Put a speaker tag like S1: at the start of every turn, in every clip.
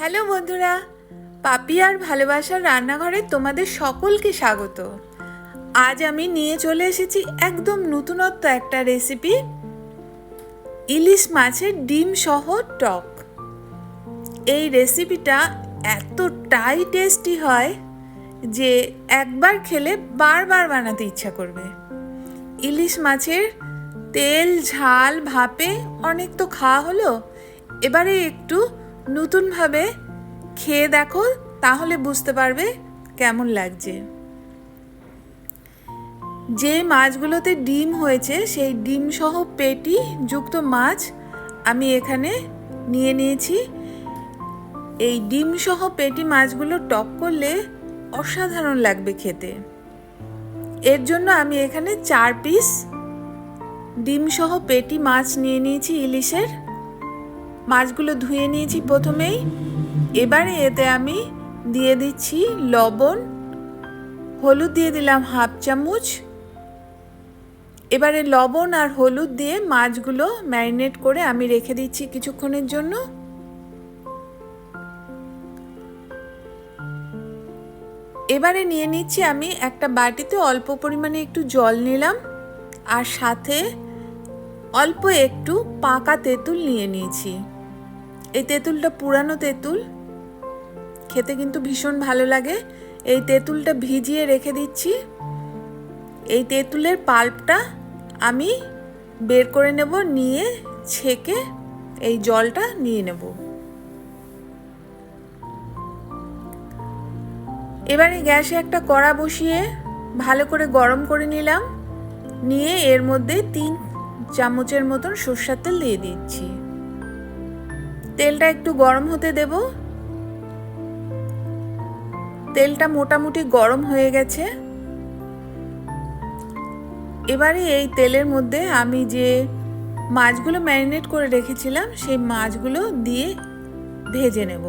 S1: Hello বন্ধুরা, পাপি আর ভালোবাসার রান্নাঘরে তোমাদের সকলকে স্বাগত। আজ আমি নিয়ে চলে এসেছি একদম নতুনত্ব একটা রেসিপি ইলিশ মাছের ডিম সহ টক। এই রেসিপিটা এতটাই টেস্টি হয় যে একবার খেলে বারবার বানাতে ইচ্ছা করবে। ইলিশ মাছের তেল, ঝাল, ভাপে অনেক তো খাওয়া হলো, এবারে একটু নতুনভাবে খেয়ে দেখো, তাহলে বুঝতে পারবে কেমন লাগছে। যে মাছগুলোতে ডিম হয়েছে, সেই ডিম সহ পেটি যুক্ত মাছ আমি এখানে নিয়ে নিয়েছি। এই ডিম সহ পেটি মাছগুলো টক করলে অসাধারণ লাগবে খেতে। এর জন্য আমি এখানে চার পিস ডিম সহ পেটি মাছ নিয়ে নিয়েছি ইলিশের। মাছগুলো ধুয়ে নিয়েছি প্রথমেই। এবারে এতে আমি দিয়ে দিচ্ছি লবণ, হলুদ দিয়ে দিলাম হাফ চামচ। এবারে লবণ আর হলুদ দিয়ে মাছগুলো ম্যারিনেট করে আমি রেখে দিচ্ছি কিছুক্ষণের জন্য। এবারে নিয়ে নিচ্ছি আমি একটা বাটিতে অল্প পরিমাণে একটু জল নিলাম আর সাথে অল্প একটু পাকা তেঁতুল নিয়ে নিয়েছি। এই তেঁতুলটা পুরানো তেঁতুল। খেতে কিন্তু ভীষণ ভালো লাগে। এই তেঁতুলটা ভিজিয়ে রেখে দিচ্ছি। এই তেঁতুলের পাল্পটা আমি বের করে নেব, নিয়ে ছেঁকে এই জলটা নিয়ে নেব। এবারে গ্যাসে একটা কড়া বসিয়ে ভালো করে গরম করে নিলাম। নিয়ে এর মধ্যে তিন চামচের মতন সর্ষার তেল দিয়ে দিচ্ছি। তেলটা একটু গরম হতে দেব। তেলটা মোটামুটি গরম হয়ে গেছে। এবারে এই তেলের মধ্যে আমি যে মাছগুলো ম্যারিনেট করে রেখেছিলাম, সেই মাছগুলো দিয়ে ভেজে নেব।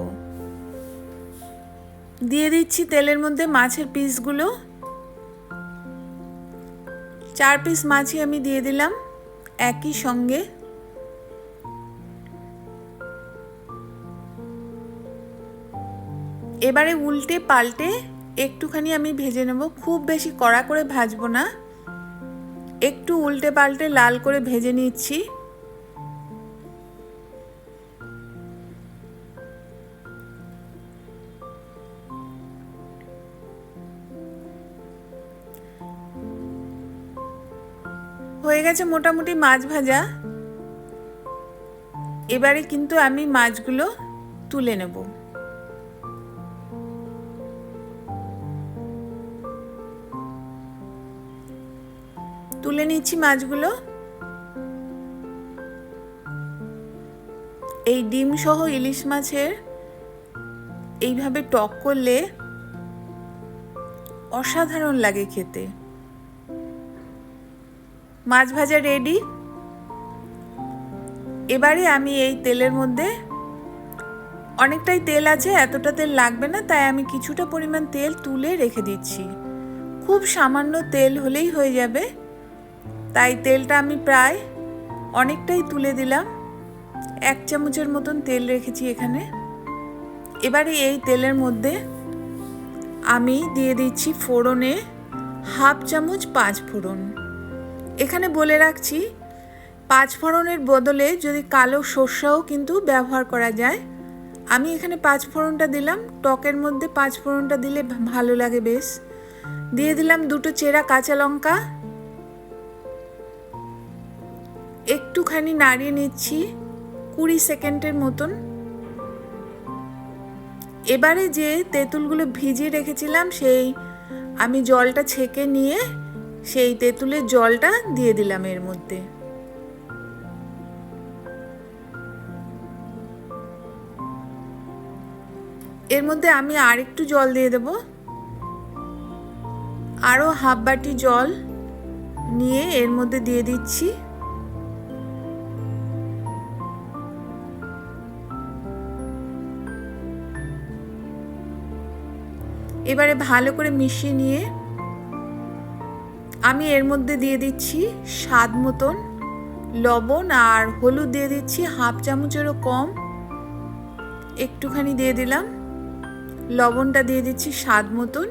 S1: দিয়ে দিচ্ছি তেলের মধ্যে মাছের পিসগুলো। চার পিস মাছই আমি দিয়ে দিলাম, একই সঙ্গে। এবারে উল্টে পাল্টে একটুখানি আমি ভেজে নেব। খুব বেশি কড়া করে ভাজবো না। একটু উল্টে পাল্টে লাল করে ভেজে নিচ্ছি। হয়ে গেছে মোটামুটি মাছ ভাজা। এবারে কিন্তু আমি মাছগুলো তুলে নেব। তুলে নিচ্ছি মাছগুলো। এই ডিম সহ ইলিশ মাছের এইভাবে টক করলে অসাধারণ লাগে খেতে। মাছ ভাজা রেডি এবারে আমি এই তেলের মধ্যে অনেকটাই তেল আছে, এতটা তেল লাগবে না, তাই আমি কিছুটা পরিমাণ তেল তুলে রেখে দিচ্ছি। খুব সামান্য তেল হলেই হয়ে যাবে। তাই তেলটা আমি প্রায় অনেকটাই তুলে দিলাম। এক চামচের মতন তেল রেখেছি এখানে। এবারে এই তেলের মধ্যে আমি দিয়ে দিচ্ছি ফোড়নে হাফ চামচ পাঁচ ফোড়ন। এখানে বলে রাখছি, পাঁচ ফোড়নের বদলে যদি কালো সর্ষাও কিন্তু ব্যবহার করা যায়, আমি এখানে পাঁচ ফোড়নটা দিলাম। টকের মধ্যে পাঁচ ফোড়নটা দিলে ভালো লাগে বেশ। দিয়ে দিলাম দুটো চেরা কাঁচা লঙ্কা একটুখানি নাড়িয়ে নিচ্ছি কুড়ি সেকেন্ডের মতন। এবারে যে তেঁতুলগুলো ভিজিয়ে রেখেছিলাম, সেই আমি জলটা ছেঁকে নিয়ে সেই তেঁতুলের জলটা দিয়ে দিলাম এর মধ্যে। এর মধ্যে আমি আর একটু জল দিয়ে দেব। আরও হাফ বাটি জল নিয়ে এর মধ্যে দিয়ে দিচ্ছি। এবারে ভালো করে মিশিয়ে নিয়ে আমি এর মধ্যে দিয়ে দিচ্ছি স্বাদ মতন লবণ আর হলুদ দিয়ে দিচ্ছি হাফ চামচেরও কম। একটুখানি দিয়ে দিলাম। লবণটা দিয়ে দিচ্ছি স্বাদ মতন।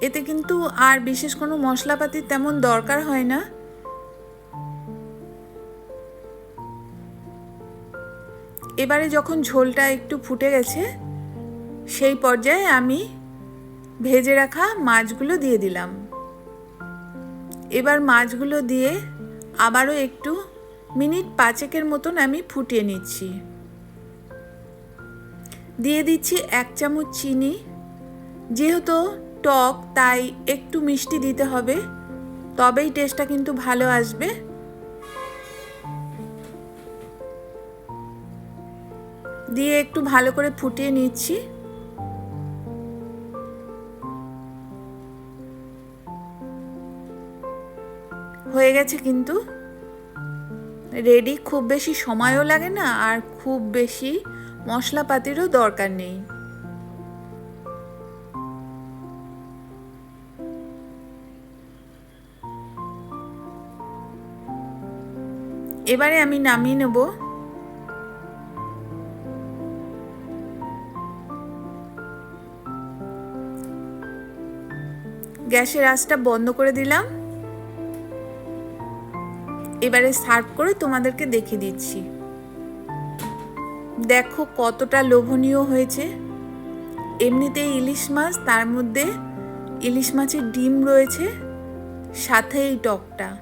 S1: এতে কিন্তু আর বিশেষ কোনো মশলাপাতির তেমন দরকার হয় না। এবারে যখন ঝোলটা একটু ফুটে গেছে, সেই পর্যায়ে আমি ভেজে রাখা মাছগুলো দিয়ে দিলাম। এবার মাছগুলো দিয়ে আবারও একটু মিনিট পাঁচেকের মতন আমি ফুটিয়ে নিচ্ছি। দিয়ে দিচ্ছি এক চামচ চিনি। যেহেতু টক, তাই একটু মিষ্টি দিতে হবে, তবেই টেস্টটা কিন্তু ভালো আসবে। দিয়ে একটু ভালো করে ফুটিয়ে নিচ্ছি। হয়ে গেছে কিন্তু। রেডি, খুব বেশি সময়ও লাগে না আর খুব বেশি মশলাপাতিরও দরকার নেই। এবারে আমি নামিয়ে নেব। গ্যাসের আঁচটা বন্ধ করে দিলাম। এবারে সার্ভ করে তোমাদেরকে দেখিয়ে দিচ্ছি। দেখো কতটা লোভনীয় হয়েছে। এমনিতেই ইলিশ মাছ, তার মধ্যে ইলিশ মাছের ডিম রয়েছে, সাথে এই টকটা।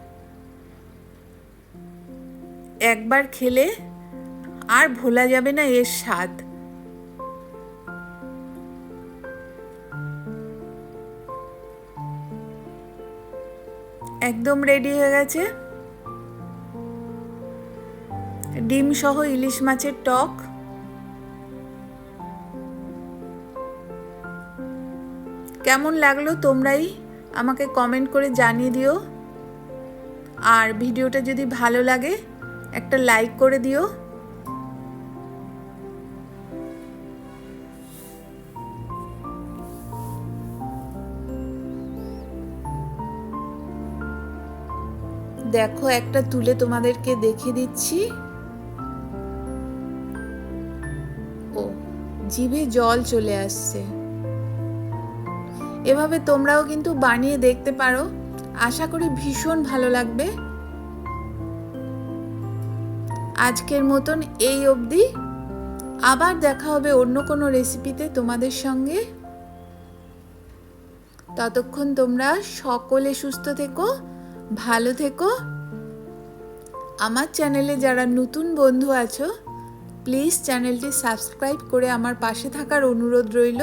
S1: একবার খেলে আর ভোলা যাবে না এর স্বাদ। একদম রেডি হয়ে গেছে। ডিম সহ ইলিশ মাছের টক। কেমন লাগল তোমরাই আমাকে কমেন্ট করে জানিয়ে দিও। আর ভিডিওটা যদি ভালো লাগে, একটা লাইক করে দিও। দেখো, একটা তুলে তোমাদেরকে দেখে দিচ্ছি। ও, জিভে জল চলে আসছে। এভাবে তোমরাও কিন্তু বানিয়ে দেখতে পারো। আশা করি ভীষণ ভালো লাগবে। আজকের মতন এই অবধি। আবার দেখা হবে অন্য কোনো রেসিপিতে তোমাদের সঙ্গে। ততক্ষণ তোমরা সকলে সুস্থ থেকো। ভালো থেকো। আমার চ্যানেলে যারা নতুন বন্ধু আছো প্লিজ চ্যানেলটি সাবস্ক্রাইব করে আমার পাশে থাকার অনুরোধ রইল।